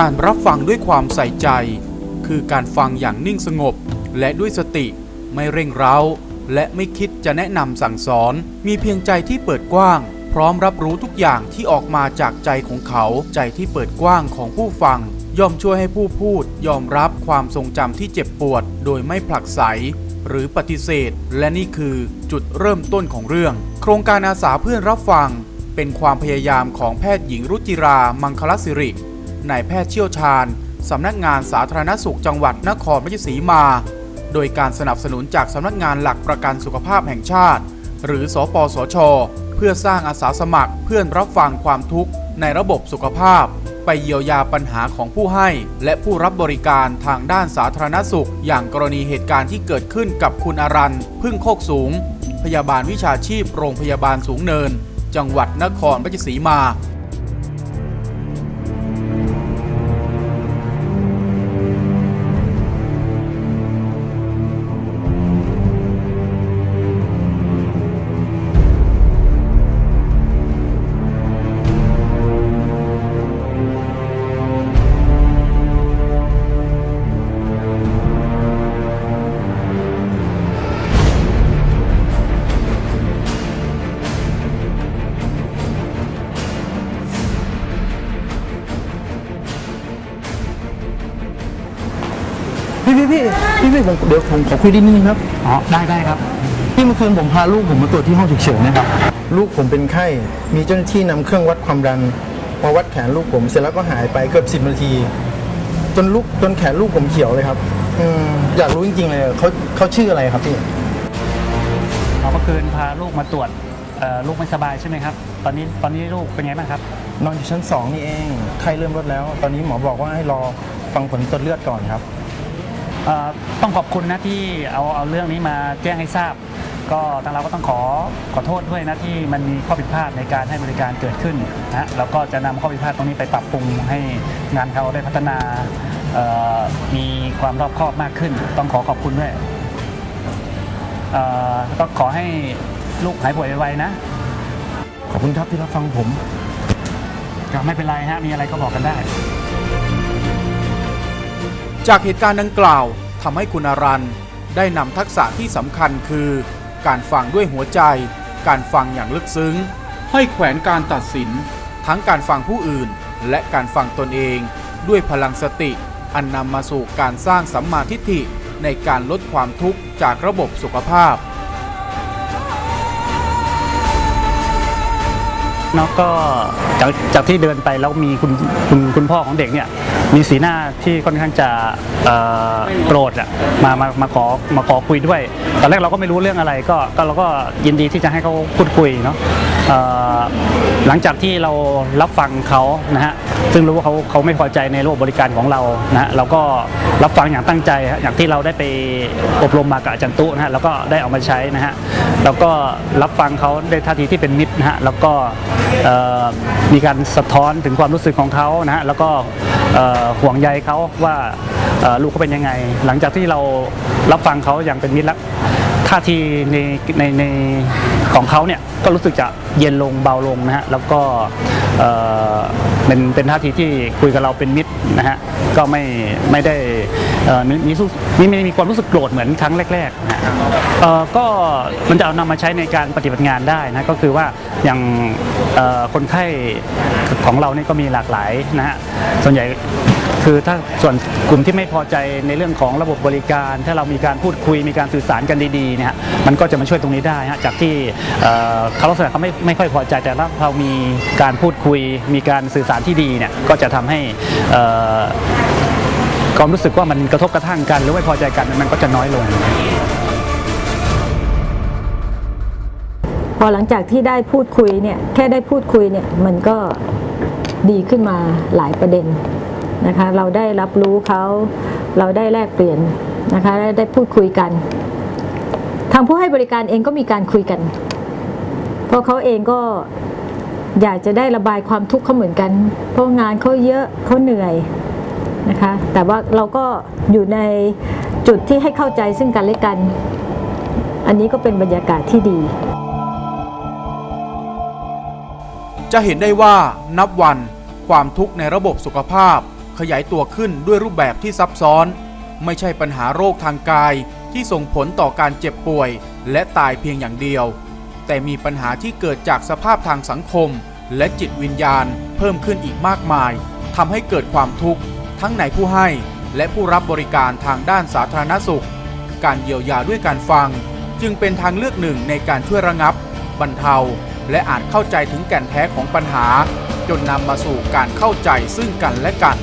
การรับฟังด้วยความใส่ใจ คือการฟังอย่างนิ่งสงบ และด้วยสติไม่เร่งเร้า และไม่คิดจะแนะนำสั่งสอน มีเพียงใจที่เปิดกว้าง พร้อมรับรู้ทุกอย่างที่ออกมาจากใจของเขาใจที่เปิดกว้างของผู้ฟัง ย่อมช่วยให้ผู้พูด ยอมรับความทรงจำที่เจ็บปวด โดยไม่ผลักไสหรือปฏิเสธ และนี่คือจุดเริ่มต้นของเรื่อง โครงการอาสาเพื่อนรับฟัง เป็นความพยายามของแพทย์หญิงรุจิรา มังคลสิริ นายแพทย์เชี่ยวชาญสำนักงานสาธารณสุขจังหวัดนครราชสีมา โดยการสนับสนุนจากสำนักงานหลักประกันสุขภาพแห่งชาติ หรือสปสช เพื่อสร้างอาสาสมัครเพื่อนรับฟังความทุกข์ในระบบสุขภาพ ไปเยียวยาปัญหาของผู้ให้ และผู้รับบริการทางด้านสาธารณสุข อย่างกรณีเหตุการณ์ที่เกิดขึ้นกับคุณอารันพึ่งโคกสูง พยาบาลวิชาชีพโรงพยาบาลสูงเนิน จังหวัดนครราชสีมา พี่พี่พี่พี่พี่ผมเดี๋ยวผมขอคุยนิดนึงครับอ๋อได้ได้ครับพี่เมื่อคืนผมพาลูกผมมาตรวจที่ห้องฉุกเฉินนะครับ ลูกผมเป็นไข้ มีเจ้าหน้าที่นำเครื่องวัดความดันมาวัดแขนลูกผมเสร็จแล้วก็หายไปเกือบสิบนาที จนลูกจนแขนลูกผมเขียวเลยครับอืมอยากรู้จริงๆเลยเขาเขาชื่ออะไรครับพี่เอาเมื่อคืนพาลูกมาตรวจเอ่อลูกไม่สบายใช่ไหมครับ ตอนนี้ตอนนี้ลูกเป็นไงบ้างครับ นอนอยู่ชั้นสองนี่เองไข้เริ่มลดแล้ว ตอนนี้หมอบอกว่าให้รอฟังผลตรวจเลือดก่อนครับเอ่อ ต้องขอบคุณนะที่เอาเอาเรื่องนี้มาแจ้งให้ทราบ ก็ทางเราก็ต้องขอขอโทษด้วยนะที่มันมีข้อผิดพลาดในการให้บริการเกิดขึ้นนะฮะแล้วก็จะนำข้อผิดพลาดตรงนี้ไปปรับปรุงให้งานเขาได้พัฒนาเอ่อมีความรอบคอบมากขึ้น ต้องขอขอบคุณด้วยเอ่อก็ขอให้ลูกหายป่วยไวๆนะ ขอบคุณครับที่รับฟังผมก็ไม่เป็นไรฮะมีอะไรก็บอกกันได้ จากเหตุการณ์ดังกล่าวทำให้คุณอารันได้นำทักษะที่สำคัญคือ การฟังด้วยหัวใจ การฟังอย่างลึกซึ้ง ให้แขวนการตัดสิน ทั้งการฟังผู้อื่น และการฟังตนเอง ด้วยพลังสติ อันนำมาสู่การสร้างสัมมาทิฏฐิในการลดความทุกข์จากระบบสุขภาพ เนาะก็จากจากที่เดินไปแล้วมีคุณคุณคุณพ่อของเด็กเนี่ยมีสีหน้าที่ค่อนข้างจะโกรธอะมามามาขอมาขอคุยด้วย ตอนแรกเราก็ไม่รู้เรื่องอะไรก็ก็เราก็ยินดีที่จะให้เขาพูดคุยเนาะหลังจากที่เรารับฟังเขานะฮะซึ่งรู้ว่าเขาเขาไม่พอใจในระบบบริการของเรานะฮะเราก็รับฟังอย่างตั้งใจฮะอย่างที่เราได้ไปอบรมมากับอาจารย์ตุนะฮะแล้วก็ได้เอามาใช้นะฮะแล้วก็รับฟังเขาด้วยท่าทีที่เป็นมิตรนะฮะแล้วก็ มีการสะท้อนถึงความรู้สึกของเขานะฮะแล้วก็ห่วงใยเขาว่าลูกเขาเป็นยังไง หลังจากที่เรารับฟังเขาอย่างเป็นมิตรแล้วท่าทีในในในของเขาเนี่ยก็รู้สึกจะเย็นลงเบาลงนะฮะแล้วก็เป็นเป็นท่าทีที่คุยกับเราเป็นมิตรนะฮะก็ไม่ไม่ได้ มีมีสู้มีมีมีความรู้สึกโกรธเหมือนครั้งแรกๆนะฮะเอ่อก็มันจะเอานำมาใช้ในการปฏิบัติงานได้นะก็คือว่าอย่างเอ่อคนไข้ของเราเนี่ยก็มีหลากหลายนะฮะส่วนใหญ่ คือถ้าส่วนกลุ่มที่ไม่พอใจในเรื่องของระบบบริการ ถ้าเรามีการพูดคุยมีการสื่อสารกันดีๆเนี่ยฮะมันก็จะมาช่วยตรงนี้ได้ฮะจากที่เอ่อเขาลักษณะเขาไม่ไม่ค่อยพอใจแต่ถ้าเรามีการพูดคุยมีการสื่อสารที่ดีเนี่ยก็จะทำให้เอ่อ ความรู้สึกว่ามันกระทบกระทั่งกัน หรือไม่พอใจกันมันก็จะน้อยลง พอหลังจากที่ได้พูดคุยเนี่ยแค่ได้พูดคุยเนี่ยมันก็ดีขึ้นมาหลายประเด็นนะคะเราได้รับรู้เขาเราได้แลกเปลี่ยนนะคะและได้พูดคุยกัน ทางผู้ให้บริการเองก็มีการคุยกัน เพราะเขาเองก็อยากจะได้ระบายความทุกข์เขาเหมือนกัน เพราะงานเขาเยอะเขาเหนื่อย นะคะแต่ว่าเราก็อยู่ในจุดที่ให้เข้าใจซึ่งกันและกัน อันนี้ก็เป็นบรรยากาศที่ดี จะเห็นได้ว่านับวันความทุกข์ในระบบสุขภาพ ขยายตัวขึ้นด้วยรูปแบบที่ซับซ้อน ไม่ใช่ปัญหาโรคทางกายที่ส่งผลต่อการเจ็บป่วย และตายเพียงอย่างเดียว แต่มีปัญหาที่เกิดจากสภาพทางสังคม และจิตวิญญาณเพิ่มขึ้นอีกมากมายทำให้เกิดความทุกข์ ทั้งในผู้ให้ และผู้รับบริการทางด้านสาธารณสุข การเยียวยาด้วยการฟัง จึงเป็นทางเลือกหนึ่งในการช่วยระงับ บรรเทา และอาจเข้าใจถึงแก่นแท้ของปัญหา จนนำมาสู่การเข้าใจซึ่งกันและกัน